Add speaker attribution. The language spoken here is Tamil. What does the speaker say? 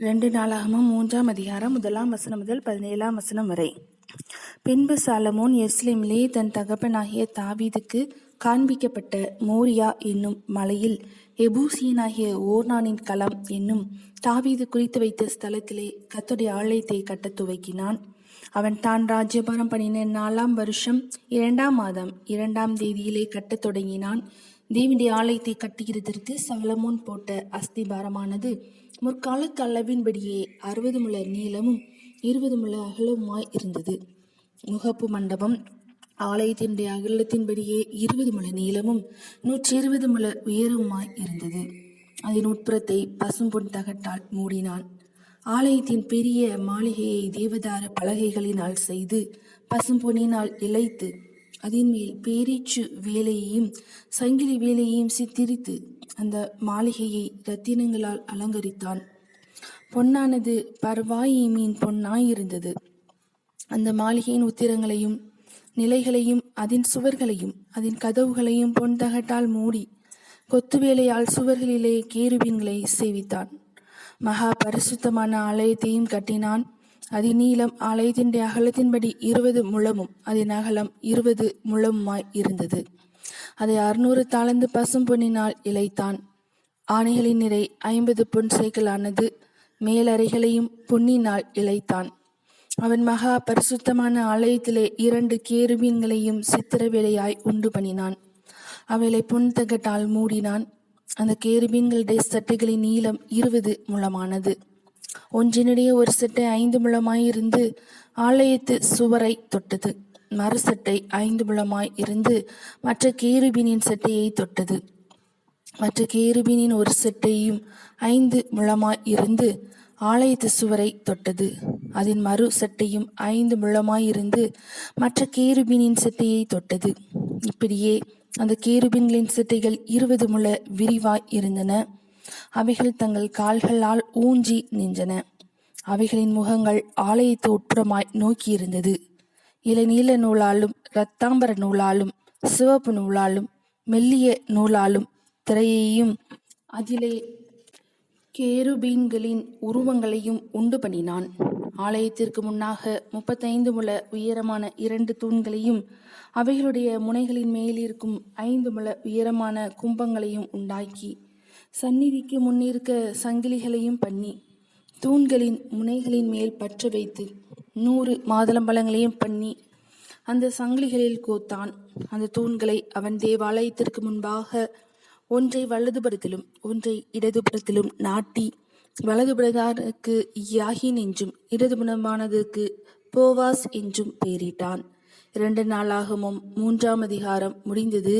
Speaker 1: ரெண்டு நாளாகமும் மூன்றாம் அதிகாரம் முதலாம் வசனம் முதல் பதினேழாம் வசனம் வரை. பின்பு சாலமோன் எஸ்லேமிலே தன் தகப்பனாகிய தாவீதுக்கு காண்பிக்கப்பட்ட மோரியா என்னும் மலையில் எபூசியனாகிய ஓர்னானின் களம் என்னும் தாவீது குறித்து வைத்த ஸ்தலத்திலே கத்துடைய ஆலயத்தை கட்டத் துவக்கினான். அவன் தான் ராஜ்யபாரம் பண்ணின நாலாம் வருஷம் இரண்டாம் மாதம் இரண்டாம் தேதியிலே கட்டத் தொடங்கினான். தேவனுடைய ஆலயத்தை கட்டுகிறதற்கு சாலமோன் போட்ட அஸ்திபாரமானது முற்காலத்து அளவின்படியே அறுபது முழ நீளமும் இருபது முழ அகலமுமாய் இருந்தது. முகப்பு மண்டபம் ஆலயத்தினுடைய அகலத்தின்படியே இருபது முழ நீளமும் நூற்றி இருபது முழ உயரமுமாய் இருந்தது. அதன் உட்புறத்தை பசும்பொன் தகட்டால் மூடினான். ஆலயத்தின் பெரிய மாளிகையை தேவதார பலகைகளினால் செய்து பசும்பொன்னினால் இழைத்து அதன் மேல் பேரீச்சு வேலையையும் சங்கிலி வேலையையும் சித்திரித்து அந்த மாளிகையை ரத்தினங்களால் அலங்கரித்தான். பொன்னானது பர்வாயிமீன் பொன்னாயிருந்தது அந்த மாளிகையின் உத்திரங்களையும் நிலைகளையும் அதன் சுவர்களையும் அதன் கதவுகளையும் பொன் தகட்டால் மூடி கொத்துவேலையால் சுவர்களிலே கேருபீன்களை சேவித்தான். மகா பரிசுத்தமான ஆலயத்தையும் கட்டினான். அதன் நீளம் ஆலயத்தின் அகலத்தின்படி இருபது முழமும் அதன் அகலம் இருபது முழமுமாய் இருந்தது. அதை அறுநூறு தாளந்து பசும் பொன்னினால் இழைத்தான் ஆணைகளின் நிறை ஐம்பது பொன் சேக்கலானது மேலறைகளையும் பொன்னினால் இழைத்தான் அவன் மகா பரிசுத்தமான ஆலயத்திலே இரண்டு கேருபீன்களையும் சித்திர வேலையாய் உண்டு பண்ணினான். அவளை பொன் தகட்டால் மூடினான். அந்த கேருபீன்களுடைய சட்டைகளின் நீளம் இருபது முழமானது. ஒன்றினிடையே ஒரு சட்டை ஐந்து முழமாய் இருந்து ஆலயத்து சுவரை தொட்டது. மறு சட்டை ஐந்து முழமாய் இருந்து மற்ற கேருபினின் சட்டையை தொட்டது. மற்ற கேருபீனின் ஒரு சட்டையும் ஐந்து முழமாய் இருந்து ஆலயத்து சுவரை தொட்டது. அதன் மறு சட்டையும் ஐந்து முழமாயிருந்து மற்ற கேருபினின் சட்டையை தொட்டது. இப்படியே அந்த கேருபீன்களின் சட்டைகள் இருபது முழ விரிவாய் இருந்தன. அவைகள் தங்கள் கால்களால் ஊஞ்சி நின்றன. அவைகளின் முகங்கள் ஆலயத்து உட்புறமாய் நோக்கியிருந்தது. இளநீல நூலாலும் இரத்தாம்பர நூலாலும் சிவப்பு நூலாலும் மெல்லிய நூலாலும் திரையையும் அதிலே கேருபீன்களின் உருவங்களையும் உண்டு பண்ணினான். ஆலயத்திற்கு முன்னாக முப்பத்தைந்து முழ உயரமான இரண்டு தூண்களையும் அவைகளுடைய முனைகளின் மேலிருக்கும் ஐந்து முழ உயரமான கும்பங்களையும் உண்டாக்கி சந்நிதிக்கு முன்னிருக்க சங்கிலிகளையும் பண்ணி தூண்களின் முனைகளின் மேல் பற்ற வைத்து நூறு மாதுளம்பழங்களையும் பண்ணி அந்த சங்கிலிகளில் கோத்தான். அந்த தூண்களை அவன் தேவாலயத்திற்கு முன்பாக ஒன்றை வலதுபுறத்திலும் ஒன்றை இடதுபுறத்திலும் நாட்டி வலதுபுறத்தாருக்கு யாகின் என்றும் இடதுபுறமானதற்கு போவாஸ் என்றும் பெயரிட்டான். இரண்டு நாளாகமும் மூன்றாம் அதிகாரம் முடிந்தது.